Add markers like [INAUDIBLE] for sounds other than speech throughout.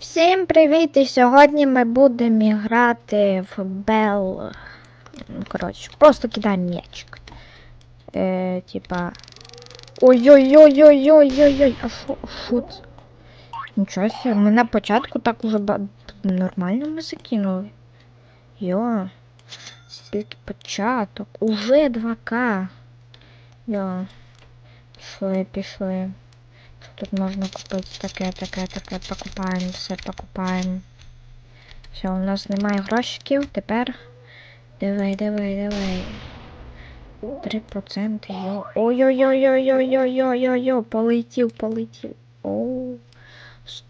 Всім привіт! І сьогодні ми будемо грати в. Ну, Коротше, просто кидаємо м'ячик. Е, типа. Ой-ой-ой-ой-ой-ой-ой. А шо, шо це? Нічого себе, ми на початку так уже нормально ми закинули. Йо. Тільки початок. Уже 2К. Йо. Пішли, пішли. Тут можна купити таке, таке, таке. Покупаємо, все покупаємо. Все, у нас немає грошиків, тепер. Давай, давай, давай. 3% йо. Ой-ой-ой-ой-ой-ой-ой-ой-ой, полетів, полетів. Оу.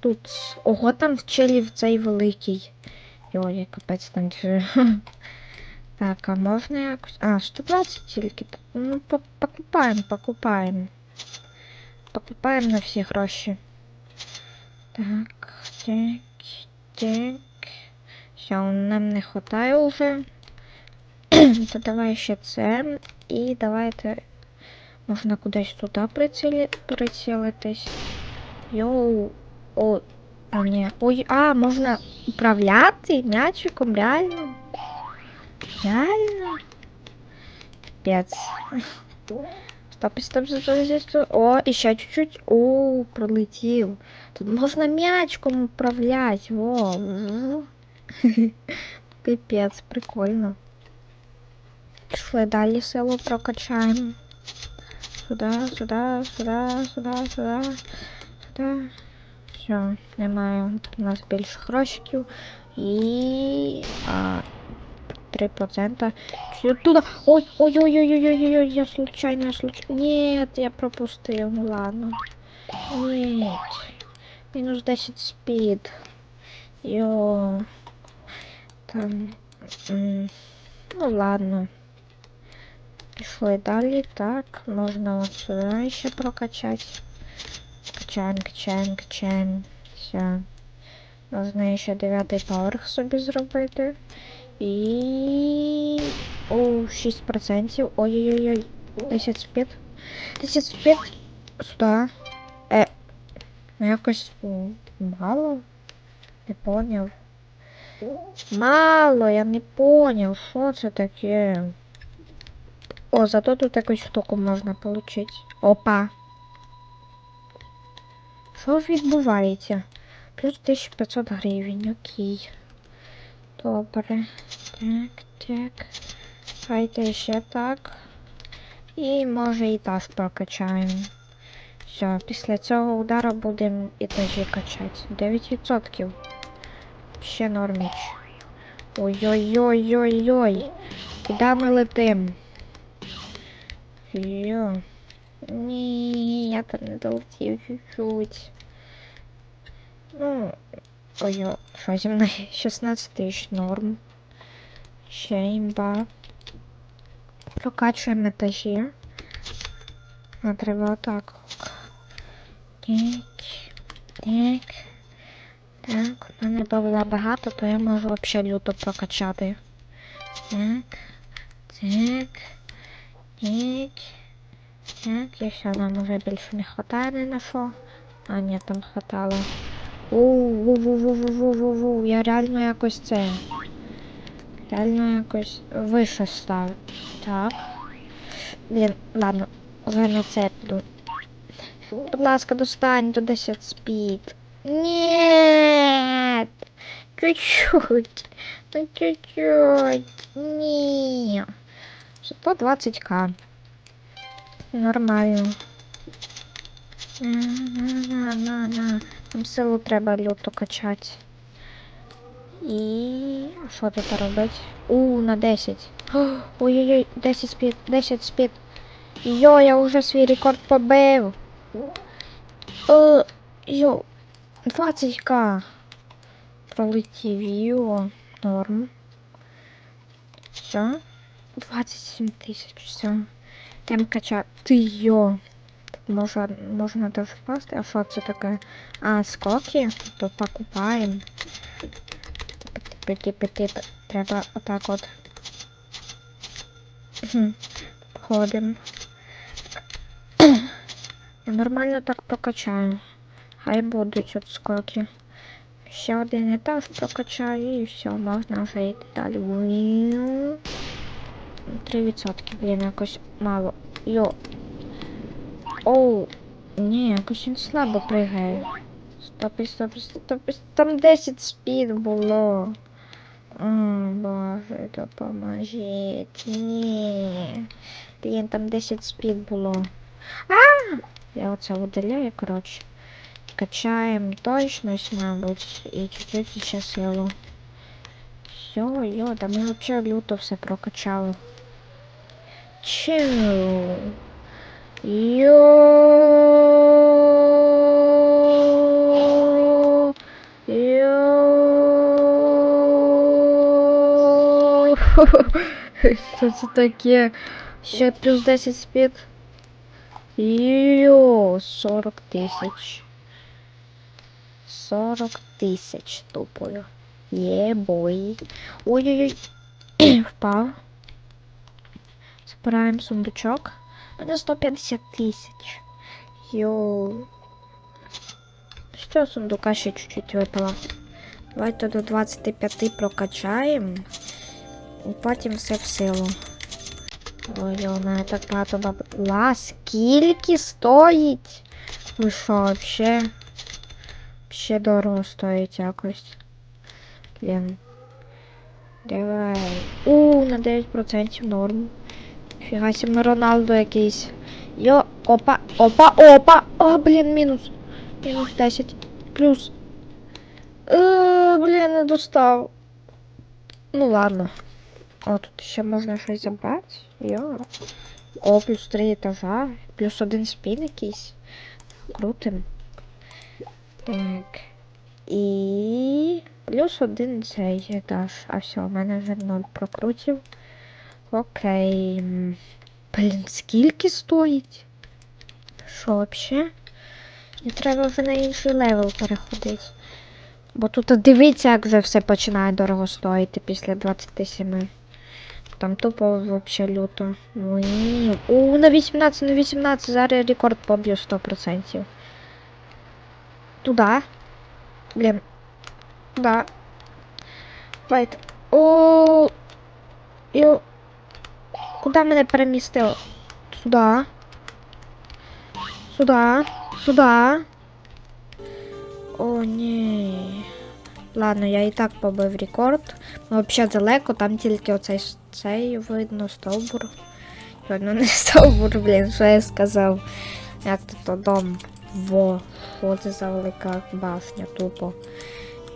Тут. Ого, там челів цей великий. Йой, капець там. [LAUGHS] Так, а можна якось. А, 120 тільки. Ну, покупаємо, покупаємо. покупаем на все гроші. Так, так, так. Все, нам не хватает уже. [CLEARS THROAT] То давай ще це. І давайте можна кудись туди приціли... прицілитись. Йоу. О, а ні. Ой, а, можна управляти м'ячиком, реально. Реально. Пять. [LAUGHS] 150 150. О, еще чуть-чуть. О, пролетел. Тут можно мячком управлять. Во. [LAUGHS] Капец, прикольно. Пішли далі село прокачаем. Сюда, сюда, сюда, сюда, сюда, сюда. Все, немає у нас більше грошиків. І... А... 3%. Чуть туда. Ой, ой, ой, ой, ой, ой, ой, я случайно, случайно. Нет, я пропустил. Ну ладно. Нет. Минус 10 спид. Йо. Там. Ну ладно. Пішли далі. Так, можна от сюди ще прокачати. Качаємо, качаємо, качаємо. Все. Можна ще дев'ятий поверх собі зробити. І. О, 6%. Ой-ой-ой. 10 спід. 10 спід. Сюди. Е. Ну якось мало. Не поняв. Мало, я не поняв, що це таке. О, зато тут якусь штуку можна отримати. Опа. Що відбувається? Плюс 1500 гривень, окей. Добре. Так, так. Хайте ще так. І може і таз прокачаємо. Все, після цього удару будемо етажі качати. 9%. Ще норміч. Ой-ой-ой-ой-ой. Куди ми летим? Йо. Ні, я там не долетів чуть-чуть. Ну, ой, що зі мною 16 тисяч норм. Ще імба. Прокачуємо етажі. А треба. Так. Так. Так, у мене бавила багато, то я можу взагалі люто прокачати. Так. Так. Так. Так, і все, нам уже більше не хватає ні на що. А, ні, там хватало. Ву-ву-ву-ву-ву-ву-ву. Я реально якось це. Реально якось вище став. Так. Блін, ладно, вже на це піду. Будь ласка, достань до 10 спід. Нет! Чуть-чуть. Ну чуть-чуть. Ні. Зато 20к. Нормально. Нам силу треба люто качати. І що тут робити? У, на 10. [GASPS] Ой-ой-ой, 10 спід, 10 спід. Йо, я вже свій рекорд побив. О, йо, 20к. Пролетів, йо, норм. Все. 27 тисяч, все. Тем качати. Ти йо. Можна, можна даже впасти. А що це таке? А, скоки? То покупаємо. Пити-пити. Треба отак от. Ходимо. Я [CLEARS THROAT] нормально так прокачаю. Хай будуть от скоки. Ще один етаж прокачаю і все, можна вже йти далі. Уіу. 3%, блін, якось мало. Йо. Оу. Ні, якось він слабо пригає. Стоп, стоп, стоп, там 10 спід було. О, боже, допоможіть. Ні. Блін, там 10 спід було. А! Я оце видаляю, коротше. Качаем точность, мабуть, і чуть-чуть ще силу. Йо, йо, да ми вообще люто все прокачали. Чу. Йо. Йо. Що це таке? Ще плюс 10 спід. Йо, 40 тисяч. 40 тисяч тупою. Є бой. Ой-ой-ой. Впав. Збираємо сундучок. У мене 150 тисяч. Йоу. Що сундука ще чуть-чуть випало. Давайте до 25 прокачаємо. І потім все в силу. Ой, у мене так багато бабла. Скільки стоїть? Ви що, вообще? Ще дорого стоїть якось. Блін. Давай. У, на 9% норм. Фіга сім Роналдо якийсь. Йо, опа, опа, опа. О, блін, мінус. Мінус 10. Плюс. Е, блін, не достав. Ну ладно. О, тут ще можна щось забрати. Йо. О, плюс 3 етажа. Плюс один спін якийсь. Крутим. Так. І плюс один цей етаж. А все, у мене вже ноль прокрутів. Окей. Блін, скільки стоїть? Що вообще? Мені треба вже на інший левел переходити. Бо тут дивіться, як вже все починає дорого стоїти після 27. Там тупо вообще люто. Ой. У, на 18, на 18, зараз рекорд поб'ю 100%. Туда. Блін. Да. Файт. О. Йо. Куда мене перемістило? Сюда. Сюда. Сюда. О, ні. Ладно, я і так побив рекорд. Ну, взагалі далеко, там тільки оцей цей видно стовбур. Ну не [LAUGHS] стовбур, блін, що я сказав. Як то то дом. Во, що це за велика башня, тупо.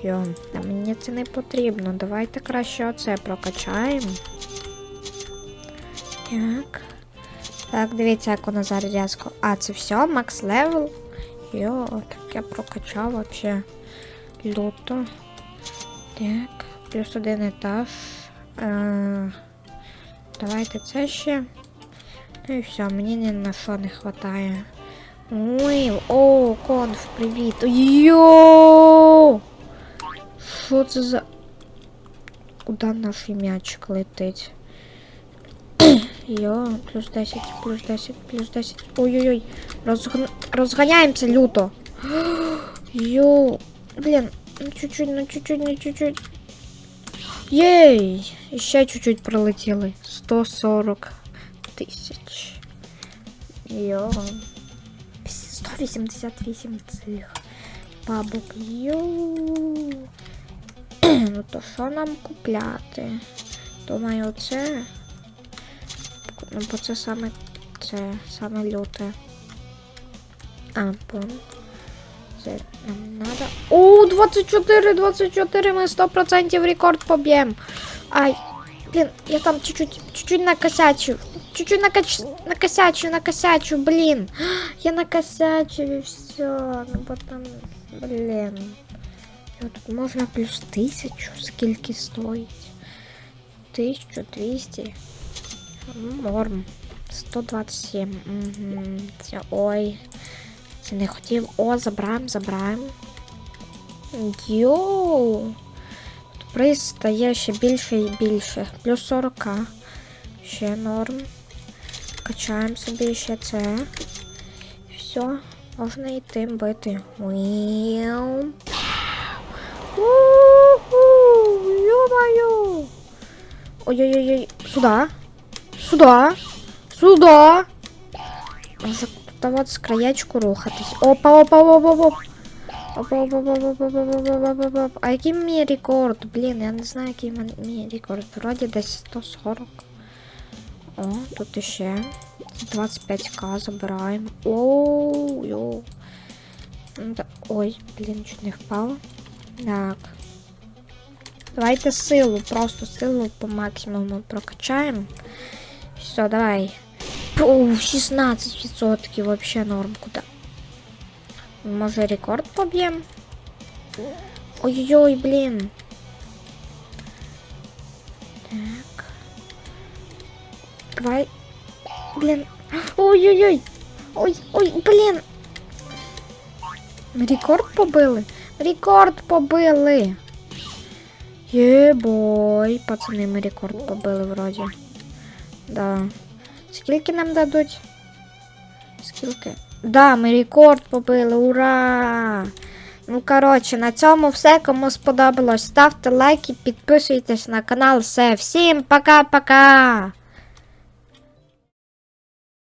Йо, а мені це не потрібно. Давайте краще оце прокачаємо. Так. Так, дивіться, як воно зараз різко. А, це все, макс левел. Йо, так я прокачав вообще люто. Так, плюс один етаж. Е, давайте це ще. Ну і все, мені ні на що не вистачає. Ой, о, конф, привіт. Йо! Що це за. Куда наш м'ячик летить? Йо, плюс 10, плюс 10, плюс 10. Ой-ой-ой. Розгон... Розганяємося люто. [GASPS] Йо. Блін, ну чуть-чуть, ну чуть-чуть, ну чуть-чуть. Єй! І ще чуть-чуть пролетіли. 140 тисяч. Йо. 188 цих бабок. Йо. [CLEARS THROAT] ну то що нам купляти? Думаю, це. Ну, бо це саме це саме люте. А, пон. Це нам надо. О, 24, 24, ми 100% рекорд поб'єм. Ай, блін, я там чуть-чуть, чуть-чуть накосячу. Чуть-чуть накач... накосячу, накосячу, блін. [GASPS] Я накосячу і все. Ну, бо там, блін. Йо, тут можна плюс тисячу, скільки стоїть? 1200. Норм. 127. Угу. Це ой. Це не хотів. О, забираємо, забираємо. Йоу. Приз стає ще більше і більше. Плюс 40. Ще норм. Качаємо собі ще це. Все, можна йти бити. Уіу. Ой-ой-ой. Сюди. Сюда. Сюда. Давати краячку рухатись. Опа, опа, опа, опа. Опа, опа, опа, опа, опа. А який мій рекорд? Блін, я не знаю, який мій рекорд. Вроді десь 140. О, тут іще. 25к забираємо. Оу, йоу. Ну, ой, блін, чуть не впало. Так. Давайте силу, просто силу по максимуму прокачаємо. Все, давай. Оу, 16% вообще норм куда. Може рекорд поб'ємо? Ой-ой-ой, блін. Так. Давай. Блін. Ой-ой-ой. Ой, ой, блін. Рекорд побили? Рекорд побили. Єбой, пацани, ми рекорд побили вроді. Да. Скільки нам дадуть? Скільки? Да, ми рекорд побили, ура! Ну, коротше, на цьому все. Кому сподобалось, ставте лайки, підписуйтесь на канал. Все, всім пока-пока!